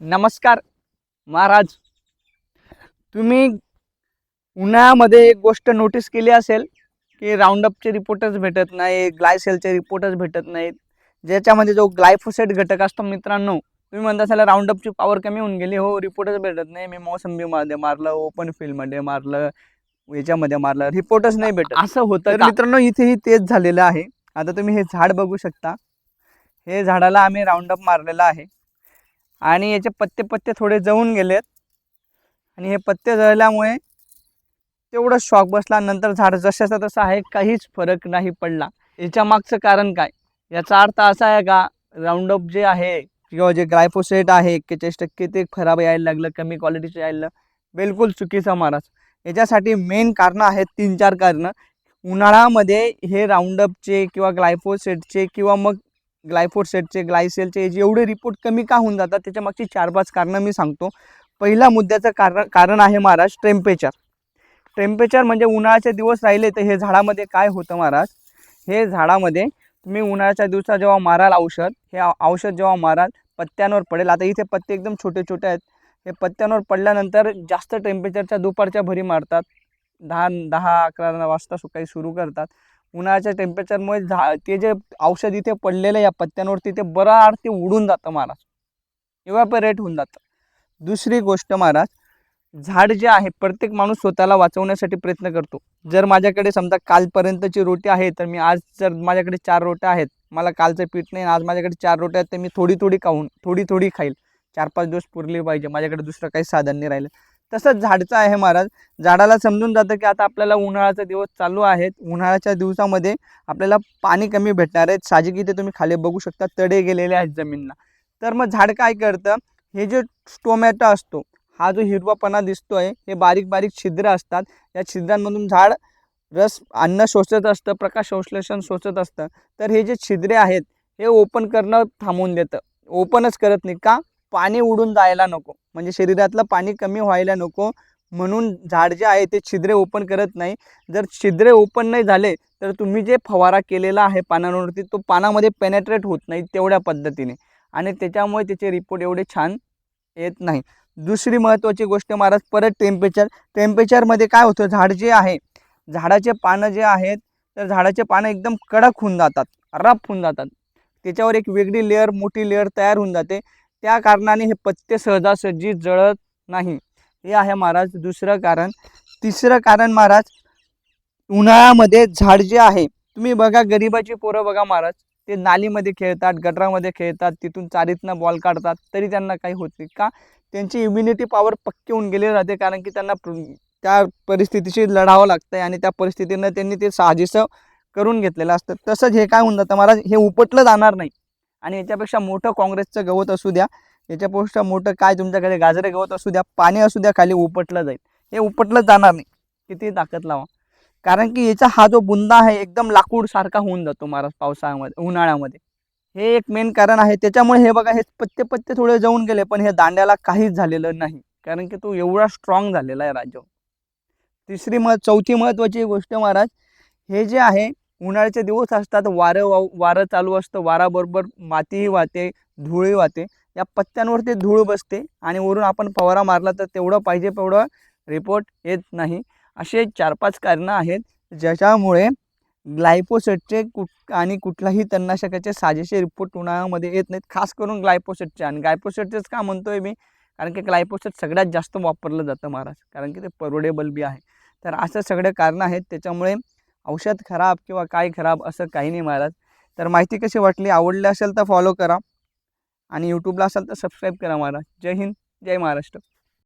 नमस्कार महाराज. तुम्ही उन्हाळ्यामध्ये एक गोष्ट नोटीस केली असेल की राऊंडअपचे रिपोर्टच भेटत नाही ग्लायसेलचे रिपोर्टच भेटत नाहीत. ज्याच्यामध्ये जो ग्लायफोसेट घटक असतो मित्रांनो तुम्ही म्हणता असाल राऊंडअपची पॉवर कमी होऊन गेली. हो रिपोर्टच भेटत नाही. मी मोसंबीमध्ये मारलं ओपन फील्डमध्ये मारलं याच्यामध्ये मारलं. रिपोर्टच नाही भेटत. असं होतं? मित्रांनो इथेही तेच झालेलं आहे. आता तुम्ही हे झाड बघू शकता. हे झाडाला आम्ही राऊंडअप मारलेलं आहे. आणि याचे पत्ते पत्ते थोडे जळून गेलेत. आणि हे पत्ते जळल्यामुळे तेवढं शॉक बसला. नंतर झाड जशाचं तसं आहे काहीच फरक नाही पडला. याच्या मागचं कारण काय? याचा अर्थ असा आहे का? राऊंडअप जे आहे किंवा जे ग्लायफोसेट आहे एक्केचाळीस टक्के ते खराब यायला लागलं कमी क्वालिटीचं यायला लागलं. बिलकुल चुकीचा महाराज याच्यासाठी मेन कारणं आहेत तीन चार कारणं. उन्हाळ्यामध्ये हे राऊंडअपचे किंवा ग्लायफोसेटचे किंवा मग ग्लायफोसेटचे ग्लायसेलचे जे एवढे रिपोर्ट कमी का होऊन जातात त्याच्यामागची चार पाच कारणं मी सांगतो. पहिल्या मुद्द्याचं कारण कारण आहे महाराज टेम्परेचर. टेम्परेचर म्हणजे उन्हाळ्याचे दिवस राहिले तर हे झाडामध्ये काय होतं महाराज? हे झाडामध्ये तुम्ही उन्हाळ्याच्या दिवसात जेव्हा माराल औषध हे औषध जेव्हा माराल पत्त्यांवर पडेल. आता इथे पत्ते एकदम छोटे छोटे आहेत. हे पत्त्यांवर पडल्यानंतर जास्त टेम्परेचरच्या दुपारच्या भरी मारतात. दहा दहा अकरा वाजता सकाळी सुरू करतात. उन्हाळ्याच्या टेम्परेचरमुळे झा ते जे औषध इथे पडलेलं या पत्त्यांवरती ते बराड ते उडून जातं महाराज. इव्हॅपरेट होऊन जातं. दुसरी गोष्ट महाराज झाड जे आहे प्रत्येक माणूस स्वतःला वाचवण्यासाठी प्रयत्न करतो. जर माझ्याकडे समजा कालपर्यंतची रोटी आहे तर मी आज जर माझ्याकडे चार रोट्या आहेत मला कालचं पीठ नाही आज माझ्याकडे चार रोट्या आहेत तर मी थोडी थोडी खाऊन थोडी थोडी खाईल. चार पाच दिवस पुरले पाहिजे माझ्याकडे दुसरं काही साधन नाही राहिलं. तसंच झाडचं आहे महाराज. झाडाला समजून जातं की आता आपल्याला उन्हाळ्याचा दिवस चालू आहेत. उन्हाळ्याच्या दिवसामध्ये आपल्याला पाणी कमी भेटणार आहे. साजिक इथे तुम्ही खाली बघू शकता तडे गेलेले आहेत जमीनला. तर मग झाड काय करतं? हे जे टोमॅटो असतो हा जो हिरवापणा दिसतोय हे बारीक बारीक छिद्र असतात. या छिद्रांमधून झाड रस अन्न शोषत असतं प्रकाश संश्लेषण शोषत असतं. तर हे जे छिद्रे आहेत हे ओपन करणं थांबवून देतं. ओपनच करत नाही. का? पाणी उडून जायला नको. म्हणजे शरीरातलं पाणी कमी व्हायला नको. म्हणून झाड जे आहे ते छिद्रे ओपन करत नाही. जर छिद्रे ओपन नाही झाले तर तुम्ही जे फवारा केलेला आहे पानांवरती तो पानामध्ये पेनेट्रेट होत नाही तेवढ्या पद्धतीने. आणि त्याच्यामुळे त्याचे रिपोर्ट एवढे छान येत नाही. दुसरी महत्त्वाची गोष्ट महाराज परत टेम्परेचर टेम्परेचरमध्ये काय होतं? झाड जे आहे झाडाचे पानं जे आहेत तर झाडाचे पानं एकदम कडक होऊन जातात रफ होऊन जातात. त्याच्यावर एक वेगळी लेअर मोठी लेअर तयार होऊन जाते. त्या कारणाने हे पत्ते सहजासहजी जळत नाही. हे आहे महाराज दुसरं कारण. तिसरं कारण महाराज उन्हाळ्यामध्ये झाड जे आहे तुम्ही बघा गरिबाची पोरं बघा महाराज. ते नालीमध्ये खेळतात गटरामध्ये खेळतात तिथून चारीतनं बॉल काढतात तरी त्यांना काही होत नाही. का? त्यांची इम्युनिटी पॉवर पक्की होऊन गेली राहते कारण की त्यांना प्र- त्या परिस्थितीशी लढावं लागतं आणि त्या परिस्थितीनं त्यांनी ते साजेसं करून घेतलेलं असतं. तसंच हे काय होऊन जातं महाराज? हे उपटलं जाणार नाही. आणि याच्यापेक्षा मोठं काँग्रेसचं गवत असू द्या याच्यापेक्षा मोठं काय तुमच्याकडे गाजरे गवत असू द्या पाणी असू द्या खाली उपटलं जाईल. हे उपटलं जाणार नाही. किती ताकद लावा. कारण की याचा हा जो बुंदा आहे एकदम लाकूड सारखा होऊन जातो महाराज पावसाळ्यामध्ये उन्हाळ्यामध्ये. हे एक मेन कारण आहे. त्याच्यामुळे हे बघा हे पत्ते पत्ते थोडे जाऊन गेले पण हे दांड्याला काहीच झालेलं नाही. कारण की तो एवढा स्ट्रॉंग झालेला आहे राजा तिसरी मह चौथी महत्त्वाची गोष्ट महाराज हे जे आहे उन्हाळ्याचे दिवस असतात वारं वा वारं चालू असतं वाराबरोबर मातीही वाहते धूळही वाहते. या पत्त्यांवरती धूळ बसते आणि वरून आपण फवारा मारला तर तेवढं पाहिजे तेवढं रिपोर्ट येत नाही. असे चार पाच कारणं आहेत ज्याच्यामुळे ग्लायपोसेटचे कुठ आणि कुठलाही तणनाशकाचे साजेसे रिपोर्ट उन्हाळ्यामध्ये येत नाहीत खास करून ग्लायपोसेटचे आणि ग्लायपोसेटचेच का म्हणतो आहे मी? कारण की ग्लायपोसेट सगळ्यात जास्त वापरलं जातं महाराज कारण की ते परवडेबल बी आहे. तर असं सगळे कारणं आहेत त्याच्यामुळे औषध खराब किंवा काय खराब असं काही नाही महाराज. तर माहिती कशी वाटली आवडली असेल तर फॉलो करा. आणि यूट्यूबला असेल तर सबस्क्राईब करा महाराज. जय हिंद जय महाराष्ट्र.